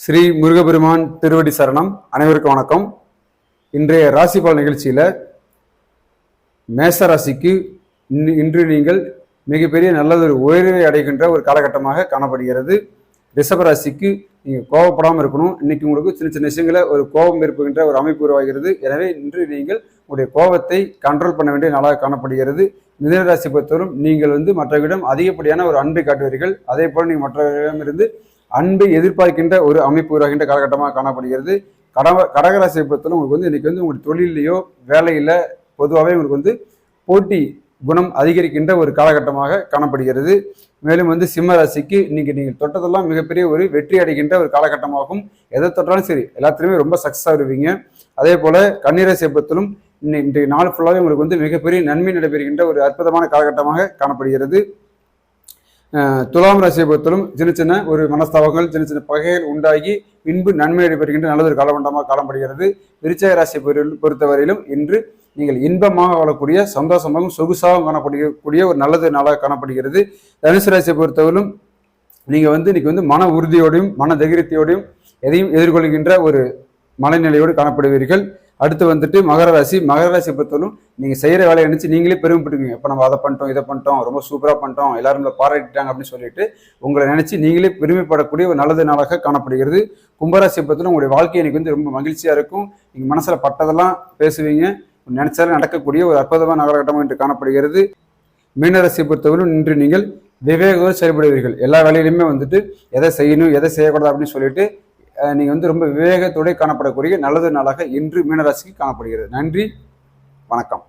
ஸ்ரீ முருகபெருமான் திருவடி சரணம். அனைவருக்கும் வணக்கம். இன்றைய ராசி பலன் நிகழ்ச்சியில் மேச ராசிக்கு இன்று- இன்று நீங்கள் மிகப்பெரிய நல்லதொரு உயர்வை அடைகின்ற ஒரு காலகட்டமாக காணப்படுகிறது. ரிஷப ராசிக்கு நீங்கள் கோவப்படாமல் இருக்கணும். இன்னைக்கு உங்களுக்கு சின்ன சின்ன விஷயங்களில் ஒரு கோபம் இருப்புகின்ற ஒரு அமைப்பு உருவாகிறது. எனவே இன்று நீங்கள் உங்களுடைய கோபத்தை கண்ட்ரோல் பண்ண வேண்டிய நாளாக காணப்படுகிறது. மிதனராசி பொறுத்தவரும் நீங்கள் வந்து மற்றவர்களிடம் அதிகப்படியான ஒரு அன்பை காட்டுவீர்கள். அதே போல் நீங்கள் மற்றவர்களிடமிருந்து அன்பை எதிர்பார்க்கின்ற ஒரு அமைப்பு உருவாகின்ற காலகட்டமாக காணப்படுகிறது. கடவ கடகராசியை பொறுத்தவரை உங்களுக்கு வந்து இன்னைக்கு வந்து உங்களுடைய தொழிலையோ வேலையில் பொதுவாகவே உங்களுக்கு வந்து போட்டி குணம் அதிகரிக்கின்ற ஒரு காலகட்டமாக காணப்படுகிறது. மேலும் வந்து சிம்ம ராசிக்கு இன்னைக்கு நீங்கள் தொட்டதெல்லாம் மிகப்பெரிய ஒரு வெற்றி அடைகின்ற ஒரு காலகட்டமாகும். எதை தொட்டாலும் சரி எல்லாத்துலேயுமே ரொம்ப சக்ஸஸ் வருவீங்க. அதே போல் கன்னிராசி பொறுத்தலும் இன்னை- இன்றைய நாள் ஃபுல்லாகவே உங்களுக்கு வந்து மிகப்பெரிய நன்மை நடைபெறுகின்ற ஒரு அற்புதமான காலகட்டமாக காணப்படுகிறது. துலாம் ராசியை பொறுத்தலும் சின்ன சின்ன ஒரு மனஸ்தாபங்கள் சின்ன சின்ன பகைகள் உண்டாகி பின்பு நன்மை நடைபெறுகின்ற நல்லதொரு காலகட்டமாக காணப்படுகிறது. விருச்சய ராசியை பொறுத்தவரையிலும் இன்று நீங்கள் இன்பமாக வாழக்கூடிய சந்தோஷமாகவும் சொகுசாகவும் காணப்படக்கூடிய ஒரு நல்லது நாளாக காணப்படுகிறது. தனுசு ராசியை பொறுத்தவரையிலும் நீங்கள் வந்து இன்னைக்கு வந்து மன உறுதியோடையும் மன தைரியத்தோடையும் எதையும் எதிர்கொள்கின்ற ஒரு மனநிலையோடு காணப்படுவீர்கள். அடுத்து வந்துட்டு மகர ராசி. மகர ராசியை பொறுத்தவரைக்கும் நீங்கள் செய்கிற வேலையை நினச்சி நீங்களே பெருமைப்படுவீங்க இப்போ நம்ம அதை பண்ணிட்டோம் இதை பண்ணிட்டோம் ரொம்ப சூப்பராக பண்ணிட்டோம் எல்லாரும் நம்மளை பாராட்டிட்டாங்க அப்படின்னு சொல்லிட்டு உங்களை நினச்சி நீங்களே பெருமைப்படக்கூடிய ஒரு நல்லது நாளாக காணப்படுகிறது. கும்பராசியை பொறுத்தவரை உங்களுடைய வாழ்க்கை எனக்கு வந்து ரொம்ப மகிழ்ச்சியாக இருக்கும். நீங்கள் மனசில் பட்டதெல்லாம் பேசுவீங்க. நினைச்சாலும் நடக்கக்கூடிய ஒரு அற்புதமான நகரகட்டமாக இன்று காணப்படுகிறது. மீனராசியை பொறுத்தவரையும் இன்று நீங்கள் விவேகத்தோடு செயல்படுவீர்கள். எல்லா வேலையிலுமே வந்துட்டு எதை செய்யணும் எதை செய்யக்கூடாது அப்படின்னு சொல்லிட்டு நீங்கள் நீங்க வந்து ரொம்ப விவேகத்தோடு காணப்படக்கூடிய நல்லது நாளாக இன்று மீனராசிக்கு காணப்படுகிறது. நன்றி. வணக்கம்.